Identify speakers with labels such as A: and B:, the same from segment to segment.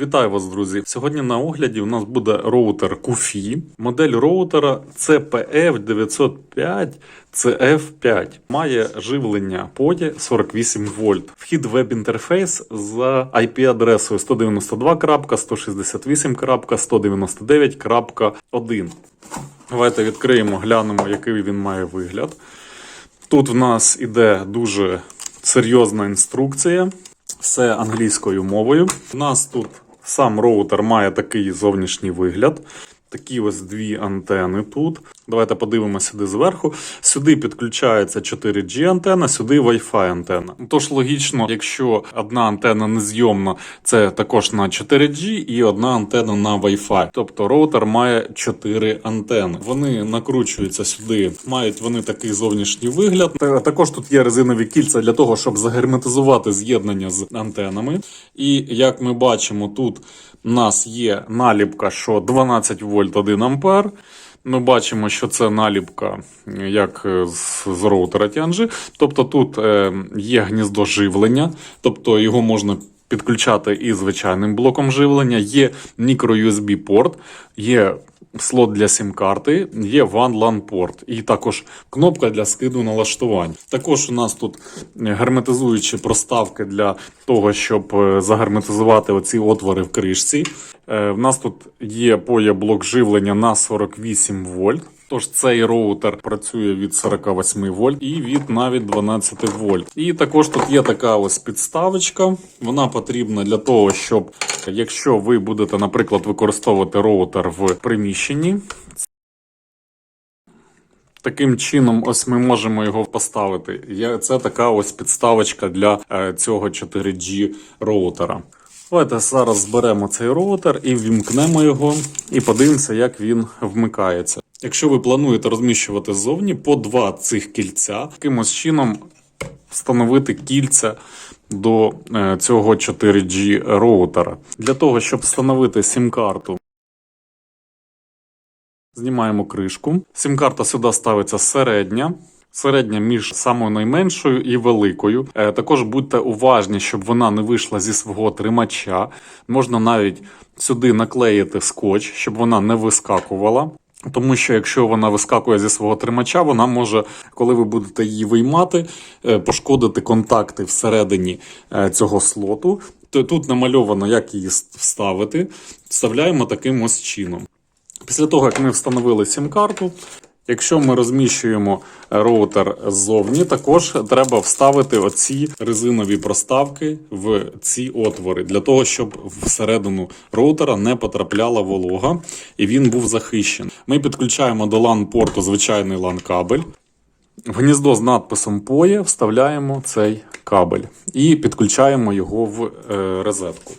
A: Вітаю вас, друзі. Сьогодні на огляді у нас буде роутер QFI. Модель роутера CPF 905 CF5. Має живлення поді 48 вольт. Вхід веб-інтерфейс за IP-адресою 192.168.199.1. Давайте відкриємо, глянемо, який він має вигляд. Тут в нас іде дуже серйозна інструкція, все англійською мовою. У нас тут сам роутер має такий зовнішній вигляд. Такі ось дві антени тут. Давайте подивимося сюди зверху. Сюди підключається 4G антена, сюди Wi-Fi антена. Тож логічно, якщо одна антена незйомна, це також на 4G і одна антена на Wi-Fi. Тобто роутер має 4 антени. Вони накручуються сюди, мають вони такий зовнішній вигляд. Також тут є резинові кільця для того, щоб загерметизувати з'єднання з антенами. І як ми бачимо, тут у нас є наліпка, що 12 вольт 1 ампер. Ми бачимо, що це наліпка як з, роутера Tianji. Тобто тут е, є гніздо живлення, тобто його можна підключати і звичайним блоком живлення. Є мікро-USB порт, є слот для сім-карти, є WAN LAN порт і також кнопка для скиду налаштувань. Також у нас тут герметизуючі проставки для того, щоб е, загерметизувати оці отвори в кришці. Е, В нас тут є поє блок живлення на 48 вольт. Тож цей роутер працює від 48 вольт і від навіть 12 вольт. І також тут є така ось підставочка. Вона потрібна для того, щоб якщо ви будете, наприклад, використовувати роутер в приміщенні. Таким чином, ось ми можемо його поставити. Це така ось підставочка для е, цього 4G роутера. Давайте зараз зберемо цей роутер і вімкнемо його, і подивимося, як він вмикається. Якщо ви плануєте розміщувати ззовні по два цих кільця, якимось чином встановити кільця до е, цього 4G роутера. Для того, щоб встановити сім-карту, Знімаємо кришку. Сім-карта сюди ставиться середня. Середня між самою найменшою і великою. Е, також будьте уважні, щоб вона не вийшла зі свого тримача. Можна навіть сюди наклеїти скотч, щоб вона не вискакувала. Тому що якщо вона вискакує зі свого тримача, вона може, коли ви будете її виймати, е, пошкодити контакти всередині е, цього слоту. Тут намальовано, як її вставити. Вставляємо таким ось чином. Після того, як ми встановили сім-карту, якщо ми розміщуємо роутер ззовні, також треба вставити оці резинові проставки в ці отвори, для того, щоб всередину роутера не потрапляла волога і він був захищений. Ми підключаємо до LAN-порту звичайний LAN-кабель. В гніздо з надписом POE вставляємо цей кабель і підключаємо його в е, розетку.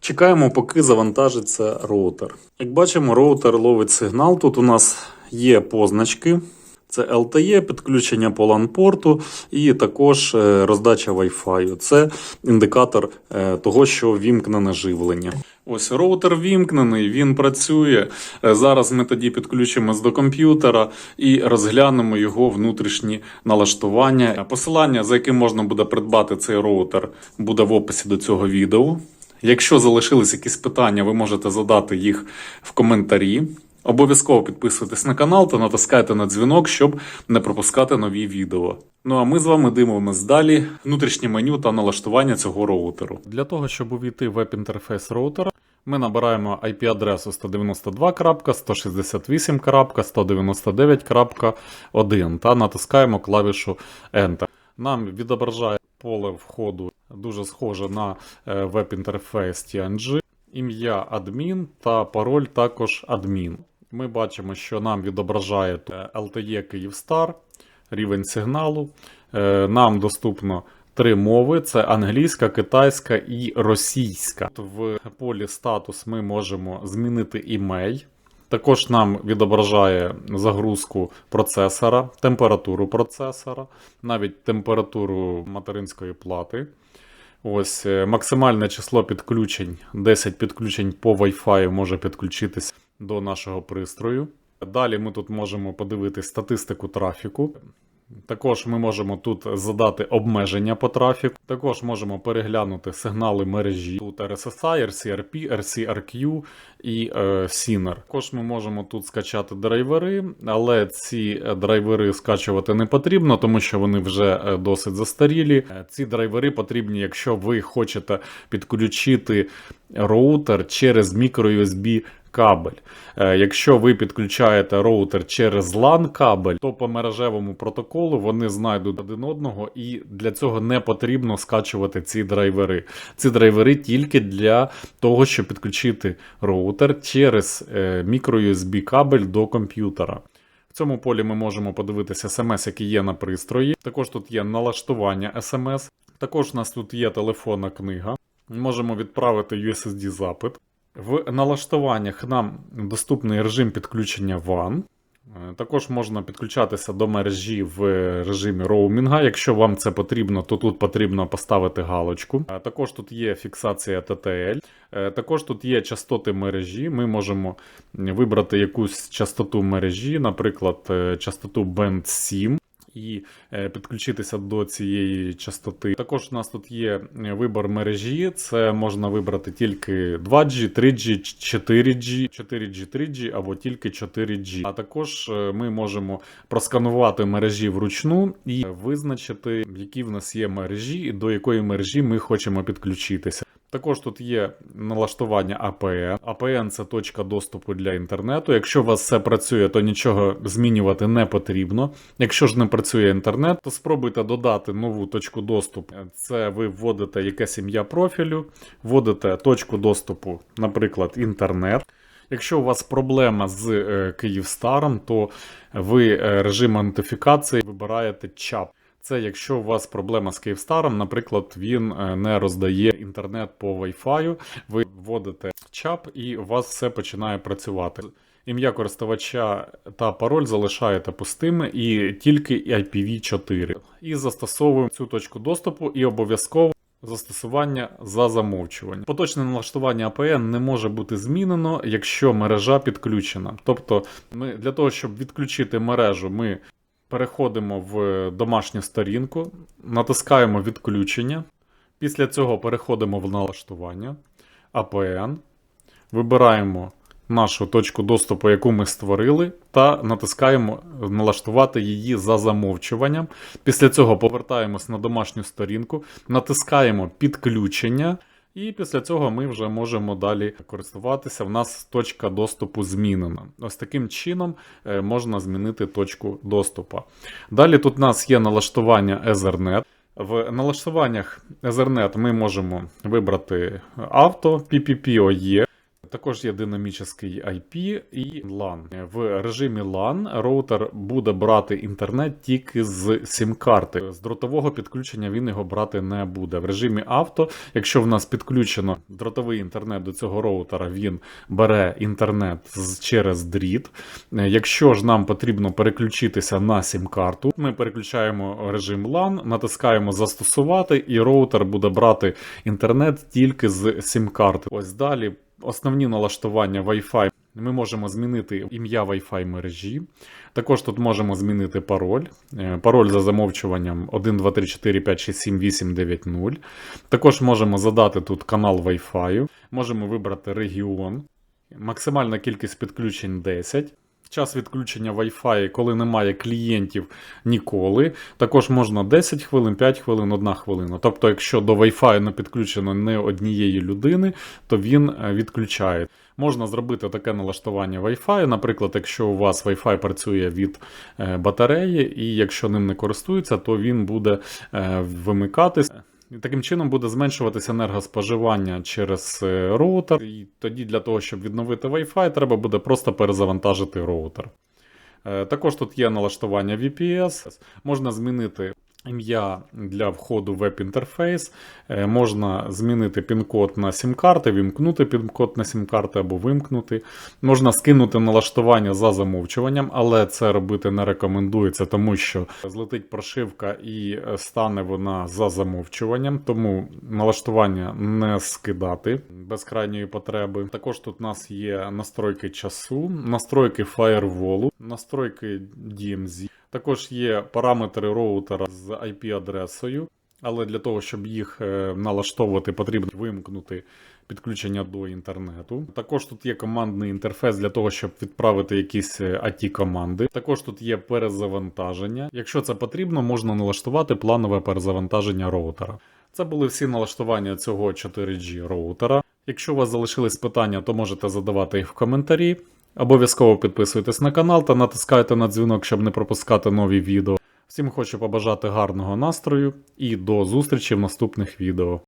A: Чекаємо, поки завантажиться роутер. Як бачимо, роутер ловить сигнал. Тут у нас є позначки. Це LTE, підключення по LAN-порту і також е, роздача Wi-Fi. Це індикатор е, того, що вімкнене живлення. Ось роутер вімкнений, він працює. Е, Зараз ми тоді підключимось до комп'ютера і розглянемо його внутрішні налаштування. Посилання, за яким можна буде придбати цей роутер, буде в описі до цього відео. Якщо залишились якісь питання, ви можете задати їх в коментарі. Обов'язково підписуйтесь на канал та натискайте на дзвінок, щоб не пропускати нові відео. Ну а ми з вами дивимося далі внутрішнє меню та налаштування цього роутеру. Для того, щоб увійти в веб-інтерфейс роутера, ми набираємо IP-адресу 192.168.199.1 та натискаємо клавішу Enter. Нам відображає поле входу дуже схоже на е, веб-інтерфейс TNG, ім'я адмін та пароль також адмін. Ми бачимо, що нам відображає е, LTE Київстар, рівень сигналу. Е, Нам доступно три мови: це англійська, китайська і російська. В полі статус ми можемо змінити імей. Також нам відображає загрузку процесора, температуру процесора, навіть температуру материнської плати. Ось е, максимальне число підключень 10 підключень по Wi-Fi може підключитись до нашого пристрою. Далі ми тут можемо подивитись статистику трафіку. Також ми можемо тут задати обмеження по трафіку. Також можемо переглянути сигнали мережі. Тут RSSI, RCRP, RCRQ і е, SINR. Також ми можемо тут скачати драйвери, але ці е, драйвери скачувати не потрібно, тому що вони вже е, досить застарілі. Е, Ці драйвери потрібні, якщо ви хочете підключити роутер через microUSB кабель. Е, Якщо ви підключаєте роутер через LAN кабель, то по мережевому протоколу вони знайдуть один одного, і для цього не потрібно скачувати ці драйвери. Ці драйвери тільки для того, щоб підключити роутер через е, microUSB кабель до комп'ютера. В цьому полі ми можемо подивитися смс, які є на пристрої. Також тут є налаштування смс. Також у нас тут є телефонна книга. Можемо відправити USSD запит. В налаштуваннях нам доступний режим підключення WAN. Е, Також можна підключатися до мережі в режимі роумінга. Якщо вам це потрібно, то тут потрібно поставити галочку. Е, Також тут є фіксація TTL. Е, Також тут є частоти мережі. Ми можемо вибрати якусь частоту мережі, наприклад, частоту Band 7. І е, підключитися до цієї частоти. Також у нас тут є е, вибор мережі. Це можна вибрати тільки 2G, 3G, 4G, 4G, 3G або тільки 4G. А також е, ми можемо просканувати мережі вручну і визначити, які в нас є мережі і до якої мережі ми хочемо підключитися. Також тут є налаштування APN. APN це точка доступу для інтернету. Якщо у вас все працює, то нічого змінювати не потрібно. Якщо ж не працює інтернет, то спробуйте додати нову точку доступу. Це ви вводите якесь ім'я профілю, вводите точку доступу, наприклад, інтернет. Якщо у вас проблема з е, Київстаром, то ви е, режим нотифікації вибираєте ЧАП. Це якщо у вас проблема з Київстаром, наприклад, він е, не роздає інтернет по Wi-Fi, ви вводите ЧАП і у вас все починає працювати. Ім'я користувача та пароль залишаєте пустими і тільки IPv4. І застосовуємо цю точку доступу і обов'язково застосування за замовчування. Поточне налаштування APN не може бути змінено, якщо мережа підключена. Тобто, ми для того, щоб відключити мережу, ми переходимо в домашню сторінку, натискаємо відключення. Після цього переходимо в налаштування APN, вибираємо нашу точку доступу, яку ми створили, та натискаємо налаштувати її за замовчуванням. Після цього повертаємось на домашню сторінку, натискаємо підключення. І після цього ми вже можемо далі користуватися. В нас точка доступу змінена. Ось таким чином е, можна змінити точку доступу. Далі тут у нас є налаштування Ethernet. В налаштуваннях Ethernet ми можемо вибрати авто, PPPoE. Також є динамічний IP і LAN. В режимі LAN роутер буде брати інтернет тільки з сім-карти. З дротового підключення він його брати не буде. В режимі авто, якщо в нас підключено дротовий інтернет до цього роутера, він бере інтернет через дріт. Якщо ж нам потрібно переключитися на сім-карту, ми переключаємо режим LAN, натискаємо застосувати, і роутер буде брати інтернет тільки з сім-карти. Ось далі основні налаштування Wi-Fi. Ми можемо змінити ім'я Wi-Fi мережі. Також тут можемо змінити пароль. Е, Пароль за замовчуванням 1, 2, 3, 4, 5, 6, 7, 8, 9, 0. Також можемо задати тут канал Wi-Fi. Можемо вибрати регіон. Максимальна кількість підключень 10. Час відключення Wi-Fi, коли немає клієнтів ніколи. Також можна 10 хвилин, 5 хвилин, 1 хвилина. Тобто, якщо до Wi-Fi не підключено не однієї людини, то він е, відключає. Можна зробити таке налаштування Wi-Fi. Наприклад, якщо у вас Wi-Fi працює від е, батареї, і якщо ним не користуються, то він буде е, вимикатись. І таким чином буде зменшуватися енергоспоживання через е, роутер. І тоді для того, щоб відновити Wi-Fi, треба буде просто перезавантажити роутер. Е, Також тут є налаштування VPS, можна змінити ім'я для входу в веб-інтерфейс, Е, можна змінити пін-код на сім-карти, вімкнути пін-код на сім-карти або вимкнути. Можна скинути налаштування за замовчуванням, але це робити не рекомендується, тому що злетить прошивка і е, стане вона за замовчуванням, тому налаштування не скидати без крайньої потреби. Також тут у нас є настройки часу, настройки фаєрволу, настройки DMZ. Також є параметри роутера з IP-адресою, але для того, щоб їх е, налаштовувати, потрібно вимкнути підключення до інтернету. Також тут є командний інтерфейс для того, щоб відправити якісь AT команди. Також тут є перезавантаження. Якщо це потрібно, можна налаштувати планове перезавантаження роутера. Це були всі налаштування цього 4G роутера. Якщо у вас залишились питання, то можете задавати їх в коментарі. Обов'язково підписуйтесь на канал та натискайте на дзвінок, щоб не пропускати нові відео. Всім хочу побажати гарного настрою і до зустрічі в наступних відео.